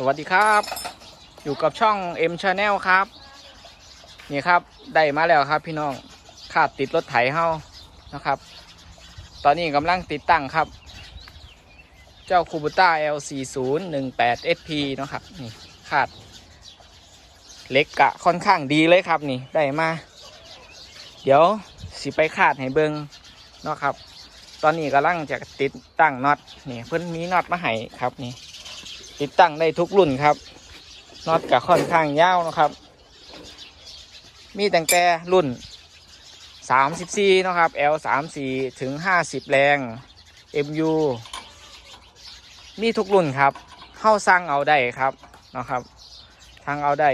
สวัสดีครับ อยู่กับช่อง M Channel ครับ นี่ครับ ได้มาแล้วครับพี่น้องขาดติดรถไถเฮานะครับ ตอนนี้กำลังติดตั้งครับ เจ้าคูบูต้า L4018 SP นะครับ นี่ขาดเล็กกะค่อนข้างดีเลยครับนี่ได้มา เดี๋ยวสิไปขาดให้เบิงเนาะครับ ตอนนี้กำลังจะติดตั้งน็อตนี่เพิ่นมีน็อตมาให้ครับนี่ ติดตั้งได้ทุกรุ่นครับน็อตกับค่อนข้างยาวนะครับ มีตั้งแต่รุ่น 34นะครับ L 34 ถึง 50 แรง MU มีทุกรุ่นครับเข้าสร้างเอาได้ครับนะครับทางเอาได้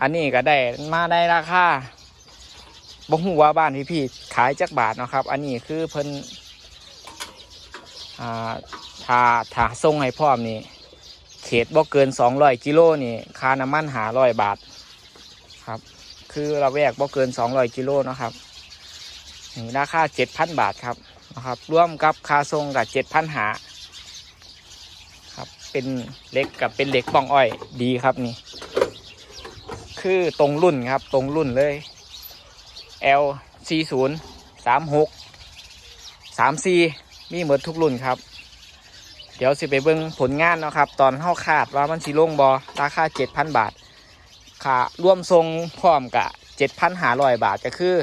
อันนี้ก็ได้มาได้ราคาบ่ฮู้ว่าบ้านพี่พี่ๆขายจักบาทนะครับ อันนี้คือเพิ่นอ่าถ้าถ้าส่งให้พร้อมนี่ ขตบ่เกิน 200 กิโลนี่ค่าน้ำมันหาร้อยบาทครับ คือเราแวกบ่เกิน 200 กิโลนะครับนี่ราคา7,000 บาทครับนะครับร่วมกับค่าส่งกับ7,000หาครับเป็นเหล็กกับเป็นเหล็กป้องอ้อยดีครับนี่ คือตรงรุ่นครับตรงรุ่นเลย L 40 36 34มีหมดทุกรุ่นครับ เดี๋ยวสิไปเบิ่งผลงานเนาะครับ ตอนเฮาคาดว่ามันสิลงบอราคา7,000บาทค่าร่วมทรงพร้อมกับ7,500บาทก็คือ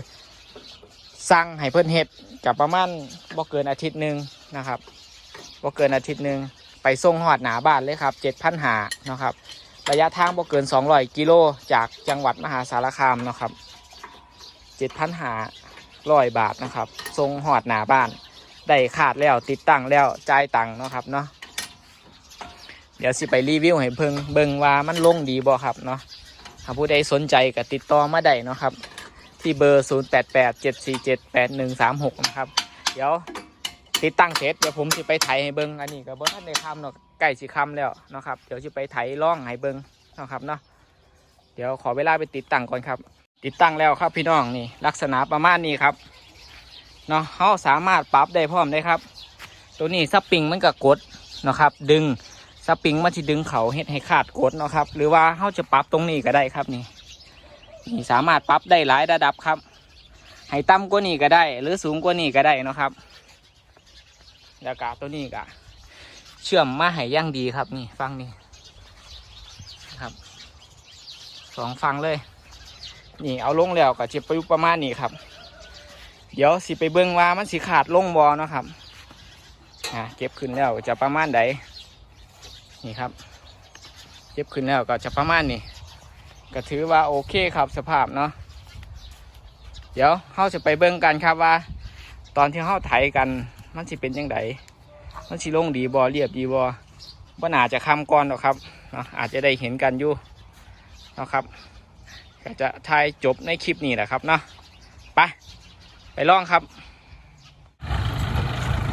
สั่งให้เพิ่นเฮ็ดกับประมาณบ่เกินอาทิตย์หนึ่งนะครับบ่เกินอาทิตย์หนึ่งไปส่งหอดหนาบ้านเลยครับ7,500เนาะครับระยะทางบ่เกิน200กิโลจากจังหวัดมหาสารคามนะครับ7,500บาทนะครับส่งหอดหนาบ้าน ได้ขาดแล้วติดตั้งแล้วจ่ายตังค์เนาะครับเนาะเดี๋ยวสิไปรีวิวให้เพิ่งเบิ่งว่ามันลงดีบ่ครับเนาะถ้าผู้ใดสนใจก็ติดต่อมาได้เนาะครับ ที่เบอร์ 0 8 8 7 4 7 8 1 3 6 นะครับ เดี๋ยวติดตั้งเสร็จเดี๋ยวผมสิไปไถให้เบิ่งอันนี้ก็บ่ทันได้คำเนาะใกล้สิคำแล้วเนาะครับเดี๋ยวสิไปไถล่องให้เบิ่งเนาะครับเนาะเดี๋ยวขอเวลาไปติดตั้งก่อนครับ ติดตั้งแล้วครับพี่น้องนี่ลักษณะประมาณนี้ครับ เนาะเขาสามารถปรับได้พร้อมได้ครับ ตัวนี้สปริงมันก็กดเนาะครับ ดึงสปริงมันจะดึงเขาเฮ็ดให้ขาดกดเนาะครับ หรือว่าเขาจะปรับตรงนี้ก็ได้ครับนี่นี่สามารถปรับได้หลายระดับครับ ให้ต่ำกว่านี้ก็ได้ หรือสูงกว่านี้ก็ได้เนาะครับ แล้วก็ตัวนี้ก็เชื่อมมาให้ย่างดีครับนี่ฟังนี่ครับสองฟังเลย นี่เอาลงแล้วก็จะไปอยู่ประมาณนี้ครับ เดี๋ยวสิไปเบิ่งว่ามันสิขาดลงบอเนาะครับอ่าเก็บขึ้นแล้วจะประมาณใดนี่ครับ เก็บขึ้นแล้วก็จะประมาณนี้ก็ถือว่าโอเคครับสภาพเนาะเดี๋ยวเขาจะไปเบิ่งกันครับว่า ตอนที่เขาไถกันมันสิเป็นยังไงมันสิลงดีบอเรียบดีบอว่าน่าจะคำก่อนหรอกครับเนาะอาจจะได้เห็นกันอยู่นะครับก็จะทายจบในคลิปนี้แหละครับเนาะไป ไปล่องครับ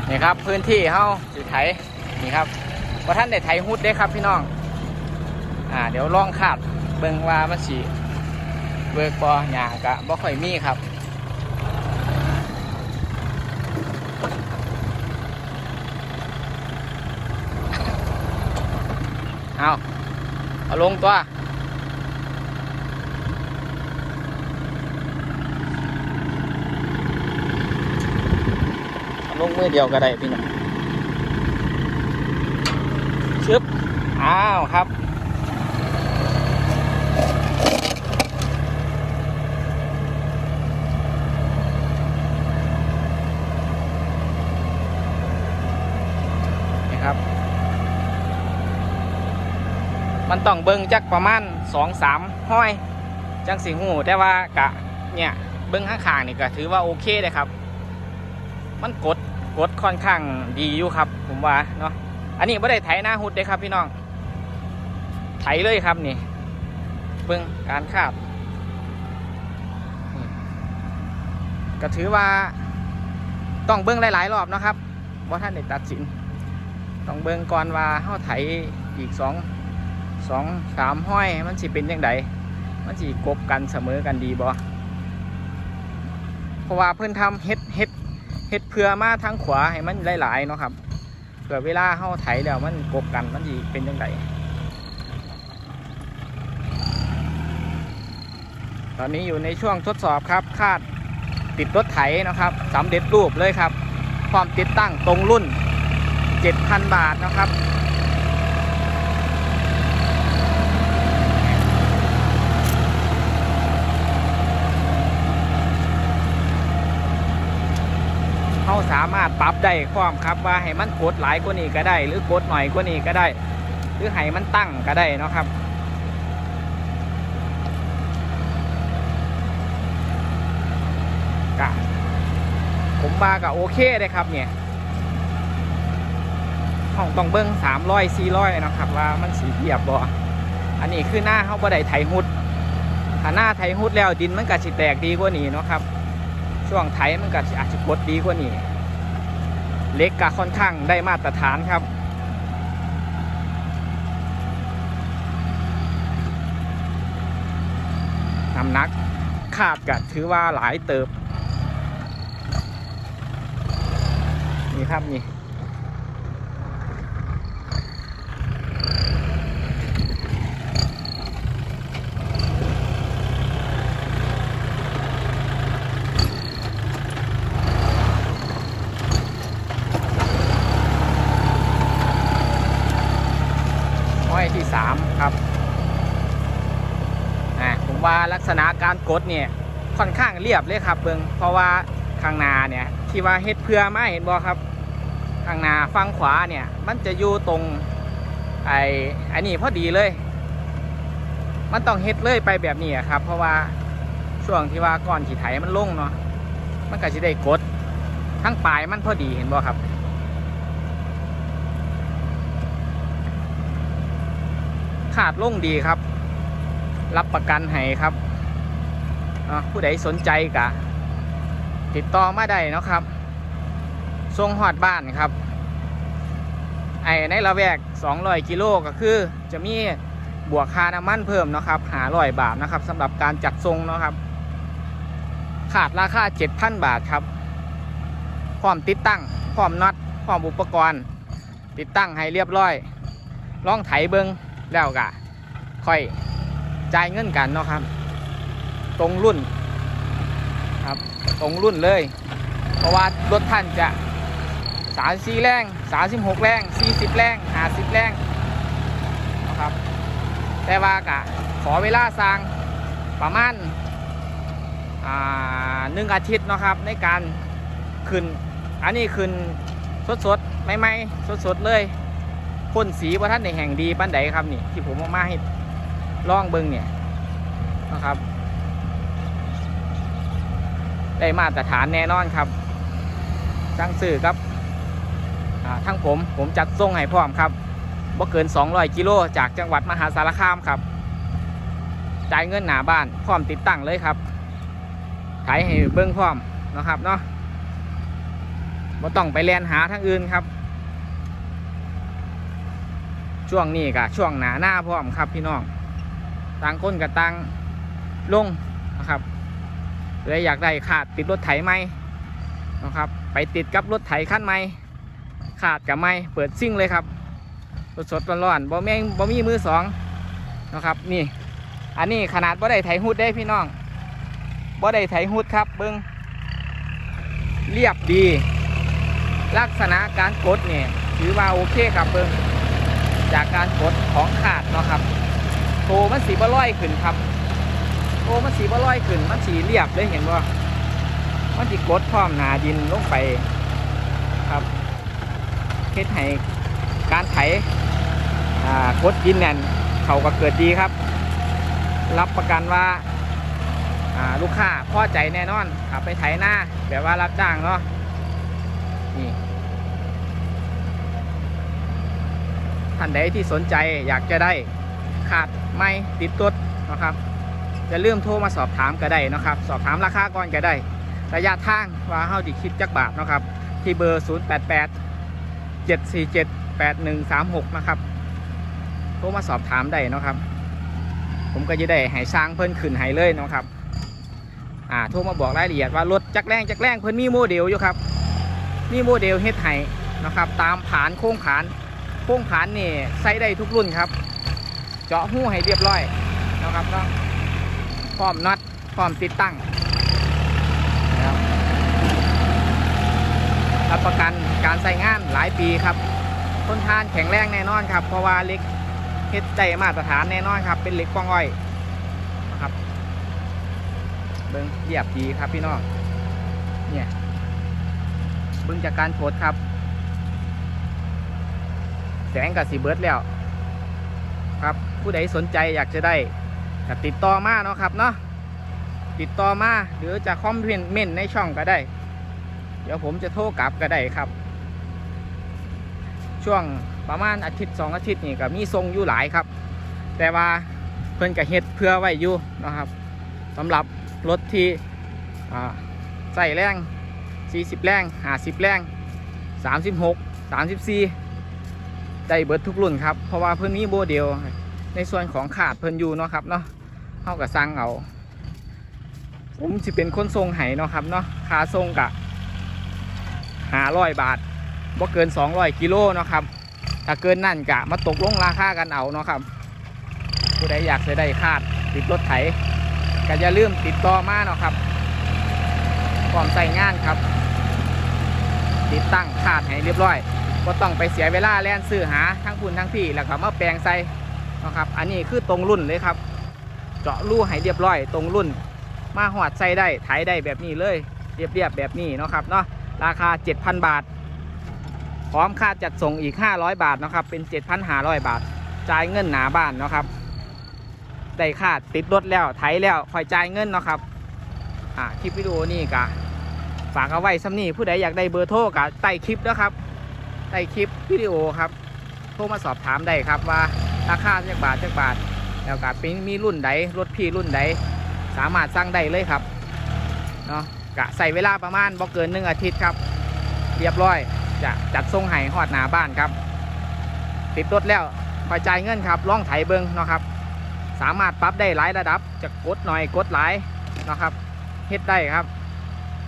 นี่ครับพื้นที่เฮาสิไถนี่ครับพอท่านได้ไถฮุดได้ครับพี่น้อง อ่า เดี๋ยวล่องคาดเบิ่งว่ามันสิเวิกบอหยากะบ่ค่อยมีครับเอาเอาลงตัว งมือเดียวก็ได้พี่น้องชึบอ้าวครับนี่ครับ มันต้องเบิ้งจักประมาณสองสามห้อย จังสีหูแต่ว่ากะเนี่ยเบิ้งข้างๆนี่ก็ถือว่าโอเคเลยครับ มันกด กดค่อนข้างดีอยู่ครับ ผมว่าเนาะอันนี้ไม่ได้ไถหน้าหุดเลยครับพี่น้องไถเลยครับนี่เบิ่งการคาบก็ถือว่าต้องเบิ่งหลายๆรอบนะครับว่าท่านได้ตัดสิน ต้องเบิ่งก่อนว่าเฮาไถอีกสองสองสามห้อยมันสิเป็นยังไงมันสิกบกันเสมอกันดีบ่เพราะว่าเพิ่อนทำเฮ็ดเฮ็ด ฮ็ดเพื่อมาทางขวาให้มันหลายๆเนาะครับเผื่อเวลาเข้าไถแล้วมันกบกันมันดีเป็นยังไงตอนนี้อยู่ในช่วงทดสอบครับคาดติดรถไถนะครับสำเร็จรูปเลยครับ ความติดตั้งตรงรุ่น 7,000 บาทนะครับ เขาสามารถปรับได้ความครับว่าให้มันกดหลายกว่านี้ก็ได้ หรือกดหน่อยกว่านี้ก็ได้ หรือให้มันตั้งก็ได้นะครับกะผมมากับโอเคเลยครับเนี่ยห้องต้องเบิ้งสามร้อยสี่ร้อยนะครับ ว่ามันสีเทียบบ่อันนี้คือหน้าเขาบ่ได้ไถหุดถ้าหน้าไถหุดแล้วดินมันก็สิแตกดีกว่านี้เนาะครับ ช่วงไถมันก็อาจจะกดดีกว่านี้เล็กก็ค่อนข้างได้มาตรฐานครับ น้ำหนักคาดกะถือว่าหลายเติบ นี่ครับนี่ ห้อยที่สามครับอ่าผมว่าลักษณะการกดเนี่ยค่อนข้างเรียบเลยครับเบิงเพราะว่าข้างนาเนี่ยที่ว่าเฮ็ดเพื่อมาเห็นบ่ครับข้างนาฝั่งขวาเนี่ยมันจะอยู่ตรงไอ้อันนี้พอดีเลย มันต้องเฮ็ดเลยไปแบบนี้ครับ เพราะว่าช่วงที่ว่าก่อนขี่ไถมันลงเนาะมันก็จะได้กดทั้งปลายมันพอดีเห็นบ่ครับขาดลงดีครับ รับประกันให้ครับ ผู้ใดสนใจกะ ติดต่อมาได้นะครับทรงหอดบ้านครับ ไอในละแวก 200 กิโลก็คือจะมีบวกค่าน้ำมันเพิ่มนะครับหาร้อยบาทนะครับสำหรับการจัดทรงนะครับ ขาดราคา 7,000 บาทครับพร้อมติดตั้งพร้อมน็อตพร้อมอุปกรณ์ ติดตั้งให้เรียบร้อยลองไถเบิงแล้วกะค่อยจ่ายเงินกันเนาะครับ ตรงรุ่นครับตรงรุ่นเลย เพราะว่ารถท่านจะสามสี่แรงสามสิบหกแรงสี่สิบแรงห้าสิบแรงนะครับ แต่ว่ากะขอเวลาสร้างประมาณอาหนึ่งอาทิตย์นะครับในการขึ้น อันนี้ขึ้นสดๆใหม่ๆสดๆเลยพ่นสีว่าท่านในแห่งดีปั้นใดครับนี่ที่ผมเอามาให้ลองเบิ้งเนี่ยนะครับ ได้มาตรฐานแน่นอนครับสั่งซื้อครับทั้งผมผมจัดส่งให้พร้อมครับบ่เกิน 200 กิโลจากจังหวัดมหาสารคามครับจ่ายเงินหนาบ้านพร้อมติดตั้งเลยครับขายให้เบิ้งพร้อมนะครับเนาะบ่ต้องไปแลนหาทั้งอื่นครับ ช่วงนี้กับช่วงหนาหน้าพร้อมครับพี่น้องต่างคนกับต่างลงนะครับ เลยอยากได้ขาดติดรถไถไหมนะครับ ไปติดกับรถไถขั้นไหมขาดกับไหมเปิดซิ่งเลยครับสดสดร้อนๆบ่แม่งบ่มีมือสองนะครับนี่ อันนี้ขนาดบ่ได้ไถหุดได้พี่น้องบ่ได้ไถหุดครับเบิ้งเรียบดี ลักษณะการกดเนี่ยถือว่าโอเคครับเบิ้งจากการกดของขาดเนาะครับโตมันสีบ่ลอยขึ้นครับ โตมันสีบ่ลอยขึ้น มันสีเรียบเลยเห็นว่ามันสิกดพร้อมหนาดินลงไปครับเฮ็ดให้การไถอ่ากดดินแน่นเขาก็เกิดดีครับ รับประกันว่าอ่าลูกค้าพอใจแน่นอนขับไปไถหน้าแบบว่ารับจ้างเนาะนี่ท่านใดที่สนใจอยากจะได้ขาดไม่ติดตดนะครับ จะเริ่มโทรมาสอบถามก็ได้นะครับ สอบถามราคาก่อนก็ได้ ระยะทางว่าเฮาดิคิดจักบาทนะครับ ที่เบอร์ 088 747 8136 นะครับ โทรมาสอบถามได้นะครับ ผมก็จะได้ให้สร้างเพิ่นขึ้นให้เลยนะครับอ่าโทรมาบอกรายละเอียดว่ารถจักแรงจักแรงเพิ่นมีโมเดลอยู่ครับมีโมเดลเฮ็ดให้นะครับ ตามผานโค้งผานโค้งผานนี่ใส่ได้ทุกรุ่นครับ เจาะหู้ให้เรียบร้อยนะครับเนาะ พร้อมน็อตพร้อมติดตั้งนะครับรับประกันการใช้งานหลายปีครับทนทานแข็งแรงแน่นอนครับ เพราะว่าเหล็กเฮ็ดได้มาตรฐานแน่นอนครับ เป็นเหล็กกว้างอ้อยนะครับเบิ้งเหยียบดีครับพี่น้องเนี่ยเบิ้งจากการโพดครับ แสงกับสีเบิร์ดแล้ว ครับผู้ใดสนใจอยากจะได้ ก็ติดต่อมาเนาะครับเนาะติดต่อมาหรือจะคอมเมนต์ในช่องก็ได้ เดี๋ยวผมจะโทรกลับก็ได้ครับ ช่วงประมาณอาทิตย์สองอาทิตย์นี่ก็มีทรงอยู่หลายครับ แต่ว่าเพิ่นก็เฮ็ดเพื่อไว้อยู่นะครับสำหรับรถที่ใส่แรง 40 แรง 50 แรง 36 34 ได้เบิดทุกรุ่นครับ เพราะว่าเพิ่นมีโมเดล ในส่วนของขาดเพิ่นอยู่เนาะครับเนาะเฮาก็สั่งเอา ผมสิเป็นคนทรงไห้เนาะครับเนาะค่าทรงกะหาร้อยบาทบ่เกิน200กิโลเนาะครับ ถ้าเกินนั่นกะมาตกลงราคากันเอาเนาะครับ ผู้ใดอยากจะได้คาดติดรถไถก็อย่าลืมติดต่อมาเนาะครับพร้อมใส่งานครับ ติดตั้งคาดให้เรียบร้อยก็ต้องไปเสียเวลาแล่นซื้อหาทั้งคุณทั้งพี่แล้วก็มาแปลงใส่ นะครับ อันนี้คือตรงรุ่นเลยครับ เจาะรูให้เรียบร้อยตรงรุ่น มาหอดใส่ได้ไถได้แบบนี้เลย เรียบๆแบบนี้นะครับเนาะ ราคา 7,000 บาท พร้อมค่าจัดส่งอีก 500 บาทนะครับ เป็น 7,500 บาท จ่ายเงินหนาบ้านนะครับ ได้ค่าติดรถแล้วไถแล้วคอยจ่ายเงินนะครับ อ่า คลิปวิดีโอนี่กะฝากเอาไว้ซ้ำนี่ผู้ใดอยากได้เบอร์โทรกะใต้คลิปนะครับใต้คลิปวิดีโอครับ โทรมาสอบถามได้ครับว่า ราคาจักบาทจักบาท แล้วก็เป็นมีรุ่นใดรถพี่รุ่นใดสามารถสั่งได้เลยครับเนาะกะใส่เวลาประมาณบ่เกินหนึ่งอาทิตย์ครับ เรียบร้อยจะจัดส่งให้ฮอดหน้าบ้านครับ ติดรถแล้วคอจ่ายเงินครับล่องไถเบิงเนาะครับ สามารถปรับได้หลายระดับจะกดหน่อยกดหลายเนาะครับเฮ็ดได้ครับ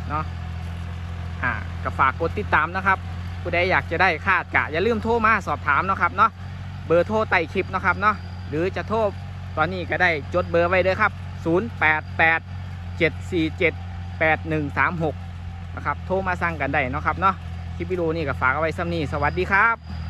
เนาะอ่าก็ฝากกดติดตามนะครับผู้ใดอยากจะได้คาดกะอย่าลืมโทรมาสอบถามเนาะครับเนาะ เบอร์โทรใต้คลิปนะครับเนาะหรือจะโทรตอนนี้ก็ได้จดเบอร์ไว้เลยครับ 088 747 8136 นะครับ โทรมาสั่งกันได้เนาะครับเนาะคลิปวิดีโอนี้ก็ฝากเอาไว้ซ้ำนี้สวัสดีครับ